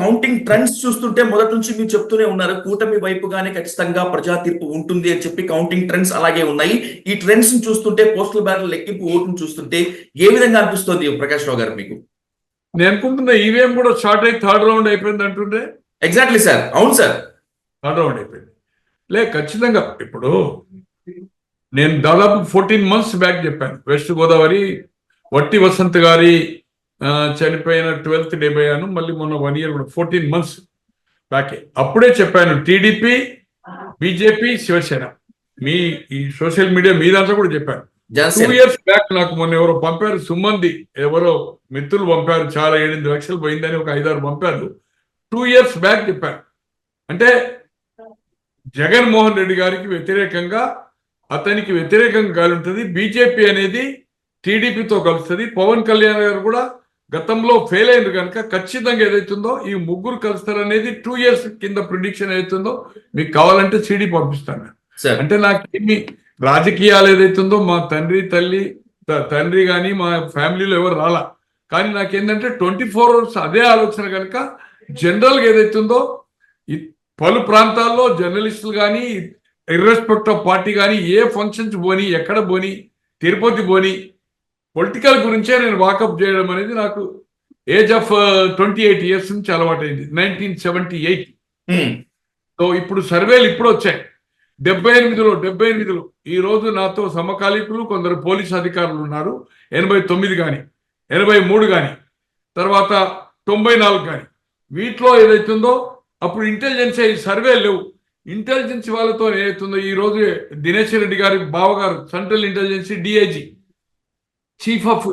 Counting trends చూస్తుంటే మొదటి నుంచి మీరు చెప్తూనే ఉన్నారు కూటమి వైపుగానే ఖచ్చితంగా ప్రజా తీర్పు ఉంటుంది అని చెప్పి కౌంటింగ్ ట్రెండ్స్ అలాగే ఉన్నాయి. ఈ ట్రెండ్స్ని చూస్తుంటే పోస్టల్ బ్యాలెట్ లెక్కింపు ఓటును చూస్తుంటే ఏ విధంగా అనిపిస్తుంది ప్రకాష్ రావు గారు మీకు? నేను అనుకుంటున్నా ఈవీఎం కూడా షార్ట్ అయి థర్డ్ రౌండ్ అయిపోయింది అంటుంటే ఎగ్జాక్ట్లీ సార్ అవును సార్ థర్డ్ రౌండ్ అయిపోయింది. లే ఖచ్చితంగా ఇప్పుడు నేను దాదాపు ఫోర్టీన్ మంత్స్ బ్యాక్ చెప్పాను. వెస్ట్ గోదావరి వట్టి వసంత్ గారి చనిపోయిన ట్వెల్త్ డే పోయాను మళ్ళీ మొన్న వన్ ఇయర్ కూడా ఫోర్టీన్ మంత్స్ బ్యాకే. అప్పుడే చెప్పాను టీడీపీ బీజేపీ శివసేన. మీ ఈ సోషల్ మీడియా మీ దాంట్లో కూడా చెప్పాను. టూ ఇయర్స్ బ్యాక్ నాకు మొన్న ఎవరో పంపారు సుమంది ఎవరో మిత్రులు పంపారు చాలా ఏడెనిమిది లక్షలు పోయిందని ఒక ఐదారు పంపారు. టూ ఇయర్స్ బ్యాక్ చెప్పారు అంటే జగన్మోహన్ రెడ్డి గారికి వ్యతిరేకంగా అతనికి వ్యతిరేకంగా గాలి ఉంటుంది. బీజేపీ అనేది టీడీపీతో కలుస్తుంది. పవన్ కళ్యాణ్ గారు కూడా గతంలో ఫెయిల్ అయింది కనుక ఖచ్చితంగా ఏదైతుందో ఈ ముగ్గురు కలుస్తారనేది టూ ఇయర్స్ కింద ప్రిడిక్షన్ ఏదైతుందో మీకు కావాలంటే సిడి పంపిస్తాను అంటే నాకు ఏమి రాజకీయాలు ఏదైతుందో మా తండ్రి తల్లి తండ్రి కానీ మా ఫ్యామిలీలో ఎవరు రాలా. కానీ నాకేంటంటే ట్వంటీ ఫోర్ అవర్స్ అదే ఆలోచన కనుక జనరల్గా ఏదైతుందో పలు ప్రాంతాల్లో జర్నలిస్టులు కానీ ఇర్రెస్పెక్ట్ ఆఫ్ పార్టీ కానీ ఏ ఫంక్షన్స్ పోని ఎక్కడ పోని తిరుపతి పోని పొలిటికల్ గురించే నేను వాకప్ చేయడం అనేది నాకు age of twenty eight years నుంచి అలవాటైంది. Nineteen seventy eight. సో ఇప్పుడు సర్వేలు ఇప్పుడు వచ్చాయి. డెబ్బై ఎనిమిదిలో డెబ్బై ఎనిమిదిలో. ఈ రోజు నాతో సమకాలీకులు కొందరు పోలీస్ అధికారులు ఉన్నారు. ఎనభై తొమ్మిది కానీ ఎనభై మూడు కానీ తర్వాత తొంభై నాలుగు కానీ వీటిలో ఏదైతుందో అప్పుడు ఇంటెలిజెన్స్ ఈ సర్వే లేవు. ఇంటెలిజెన్స్ వాళ్ళతో ఏదైతుందో ఈ రోజు దినేష్ రెడ్డి గారి బావగారు central intelligence DIG. Chief of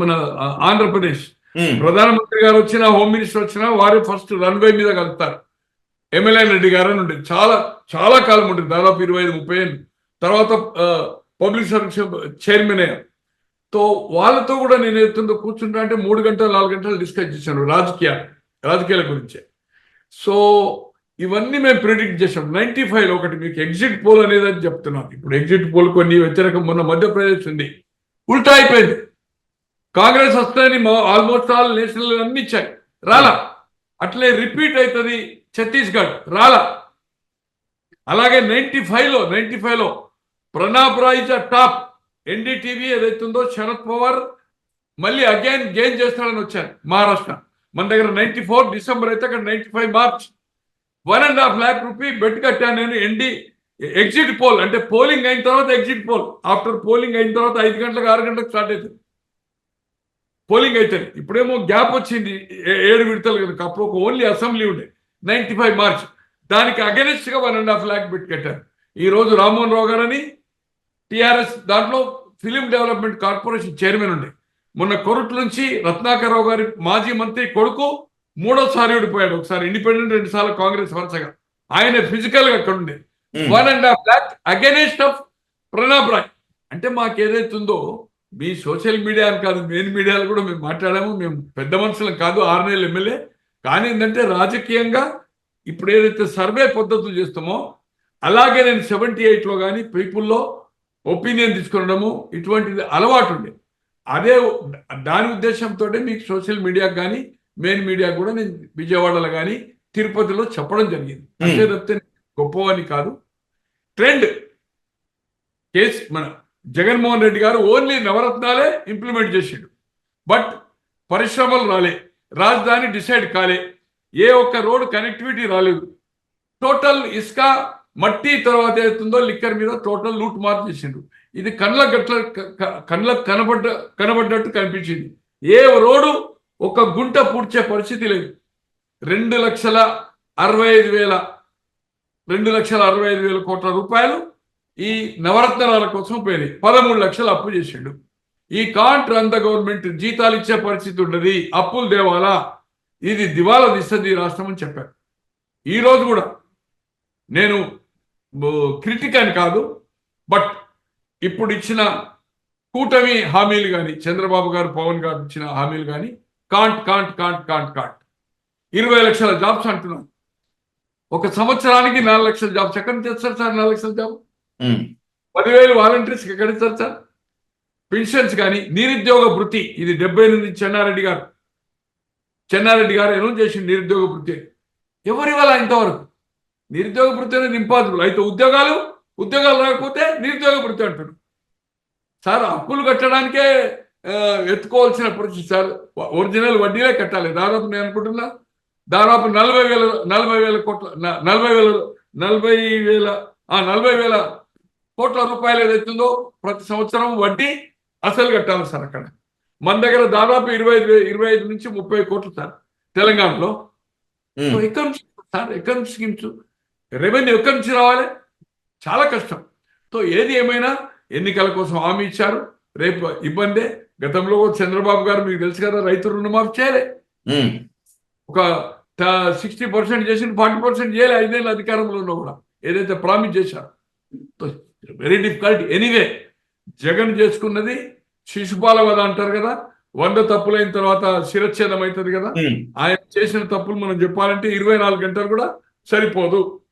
మన ఆ, ఆంధ్రప్రదేశ్ హ్మ్. ప్రధానమంత్రి గారు వచ్చినా హోమ్ మినిస్టర్ వచ్చినా వారే ఫస్ట్ రన్వే మీద కలుస్తారు ఎమ్మెల్యే రెడ్డి గారు అని ఉండేది చాలా చాలా కాలం ఉంటుంది దాదాపు ఇరవై ఐదు ముప్పై ఏళ్ళు. తర్వాత పబ్లిక్ సర్వీస్ చైర్మన్ అయ్యారు. తో వాళ్ళతో కూడా నేను ఎత్తుందో కూర్చుంటా అంటే మూడు గంటలు నాలుగు గంటలు డిస్కస్ చేశాను. రాజకీయ రాజకీయాల గురించే. సో ఇవన్నీ మేము ప్రిడిక్ట్ చేసాం నైన్టీ ఫైవ్ ఒకటి మీకు ఎగ్జిట్ పోల్ అనేది అని చెప్తున్నాను. ఇప్పుడు ఎగ్జిట్ పోల్ కొన్ని వ్యతిరేకం మొన్న మధ్యప్రదేశ్ ఉంది. ఉల్టా అయిపోయింది. కాంగ్రెస్ వస్తాయని ఆల్మోస్ట్ ఆల్ నేషనల్ అన్ని ఇచ్చాయి. రాలా. అట్లే రిపీట్ అవుతుంది ఛత్తీస్గఢ్. రాలా. అలాగే నైన్టీ ఫైవ్లో నైన్టీ లో Pranab Roy is top NDTV ఏదైతుందో శరద్ పవార్ మళ్ళీ అగైన్ గెయిన్ చేస్తాడని వచ్చాను మహారాష్ట్ర. మన దగ్గర నైన్టీ ఫోర్ డిసెంబర్ అయితే అక్కడ ninety five March. One and half lakh rupee bet కట్టాను నేను ఎన్డీ ఎగ్జిట్ పోల్ అంటే పోలింగ్ అయిన తర్వాత ఎగ్జిట్ పోల్ ఆఫ్టర్ పోలింగ్ అయిన తర్వాత ఐదు గంటలకు ఆరు గంటలకు స్టార్ట్ అవుతుంది. పోలింగ్ అయితే ఇప్పుడేమో గ్యాప్ వచ్చింది ఏ- ఏడు విడతలు కనుక అప్పుడు ఒక ఓన్లీ అసెంబ్లీ ఉండే. నైన్టీ ఫైవ్ మార్చ్ దానికి అగెనెస్ట్గా one and half lakh bet కట్టారు. ఈరోజు రామ్మోహన్ రావు గారని టిఆర్ఎస్ దాంట్లో ఫిలిం డెవలప్మెంట్ కార్పొరేషన్ చైర్మన్ ఉండే. మొన్న కొరుట్ నుంచి రత్నాకర్ రావు గారి మాజీ మంత్రి కొడుకు మూడోసారి ఓడిపోయాడు. ఒకసారి ఇండిపెండెంట్ రెండు సార్లు కాంగ్రెస్ వరుసగా. ఆయన ఫిజికల్గా అక్కడ ఉండేది one and half lakh against of Pranab Roy అంటే మాకు ఏదైతుందో మీ సోషల్ మీడియా అని కాదు మెయిన్ మీడియాలో కూడా మేము మాట్లాడాము. మేము పెద్ద మనుషులం కాదు ఆరు నెలలు ఎమ్మెల్యే. కానీ ఏంటంటే రాజకీయంగా ఇప్పుడు ఏదైతే సర్వే పద్ధతులు చేస్తామో అలాగే నేను సెవెంటీ ఎయిట్లో కానీ పీపుల్లో ఒపీనియన్ తీసుకునడము ఇటువంటిది అలవాటు ఉండే అదే దాని ఉద్దేశంతో మీకు సోషల్ మీడియాకి కానీ మెయిన్ మీడియా కూడా నేను విజయవాడలో కానీ తిరుపతిలో చెప్పడం జరిగింది. అంతే తప్పితే గొప్పవాడిని కాదు. ట్రెండ్. కేసు మన జగన్మోహన్ రెడ్డి గారు ఓన్లీ నవరత్నాలే ఇంప్లిమెంట్ చేసిండు. బట్ పరిశ్రమలు రాలే. రాజధాని డిసైడ్ కాలే. ఏ ఒక్క రోడ్ కనెక్టివిటీ రాలేదు. టోటల్ ఇసుక మట్టి తర్వాత ఏతుందో లిక్కర్ మీద టోటల్ లూట్ మార్క్ చేసిండు. ఇది కళ్ళ గట్ల కళ్ళకు కనబడ్డ కనబడ్డట్టు కనిపించింది. ఏ రోడ్డు ఒక గుంట పూడ్చే పరిస్థితి లేదు. రెండు లక్షల అరవై ఐదు వేల రెండు లక్షల అరవై ఐదు వేల కోట్ల రూపాయలు ఈ నవరత్నాల కోసం పోయినాయి. పదమూడు లక్షలు అప్పు చేసిండు. ఈ కాంట్ అంత గవర్నమెంట్ జీతాలు ఇచ్చే పరిస్థితి ఉండదు. అప్పులు దేవాలా ఇది దివాలా తీస్తుంది రాష్ట్రం అని చెప్పారు. ఈరోజు కూడా నేను క్రిటిక్ అని కాదు బట్ ఇప్పుడు ఇచ్చిన కూటమి హామీలు కానీ చంద్రబాబు గారు పవన్ గారు ఇచ్చిన హామీలు కానీ can't can't can't can't can't. ఇరవై లక్షల జాబ్స్ అంటున్నాను ఒక సంవత్సరానికి నాలుగు లక్షల జాబ్స్ ఎక్కడి నుంచి తెస్తారు సార్ నాలుగు లక్షల జాబ్. పదివేలు వాలంటీర్స్ ఎక్కడ ఇస్తారు సార్? పెన్షన్స్ కానీ నిరుద్యోగ వృత్తి. ఇది డెబ్బై ఎనిమిది చెన్నారెడ్డి గారు. చెన్నారెడ్డి గారు అనౌన్స్ చేసి నిరుద్యోగ వృత్తి. ఎవరి వల్ల ఇంతవరకు? నిరుద్యోగ వృత్తి అనేది ఇంపాసిబుల్ అయితే ఉద్యోగాలు ఉద్యోగాలు రాకపోతే నిరుద్యోగ వృత్తి అంటారు సార్ అప్పులు కట్టడానికే ఎత్తుకోవాల్సిన పరిస్థితి సార్. ఒరిజినల్ వడ్డీలే కట్టాలి. దాదాపు నేను అనుకుంటున్నా దాదాపు నలభై వేల నలభై వేల కోట్ల నలభై వేల నలభై వేల ఆ నలభై వేల కోట్ల రూపాయలు ఏదైతుందో ప్రతి సంవత్సరం వడ్డీ అసలు కట్టాలి సార్ అక్కడ. మన దగ్గర దాదాపు ఇరవై ఇరవై ఐదు నుంచి ముప్పై కోట్లు సార్ తెలంగాణలో. ఎక్కడి నుంచి సార్ ఎక్కడి నుంచి స్కీమ్స్ రెవెన్యూ ఎక్కడి నుంచి రావాలి? చాలా కష్టం. సో ఏది ఏమైనా ఎన్నికల కోసం హామీ ఇచ్చారు. రేపు ఇబ్బందే. గతంలో చంద్రబాబు గారు మీకు తెలుసు కదా రైతు రుణమాఫీ చేయలే. ఒక సిక్స్టీ పర్సెంట్ చేసి ఫార్టీ పర్సెంట్ చేయలే ఐదేళ్ళు అధికారంలో ఉన్నా కూడా. ఏదైతే ప్రామిస్ చేశారు. Very difficult. ఎనీవే జగన్ చేసుకున్నది శిశుపాల వద అంటారు కదా. వంద తప్పులైన తర్వాత శిరచ్ఛేదం అవుతుంది కదా. ఆయన చేసిన తప్పులు మనం చెప్పాలంటే ఇరవై నాలుగు గంటలు కూడా సరిపోదు.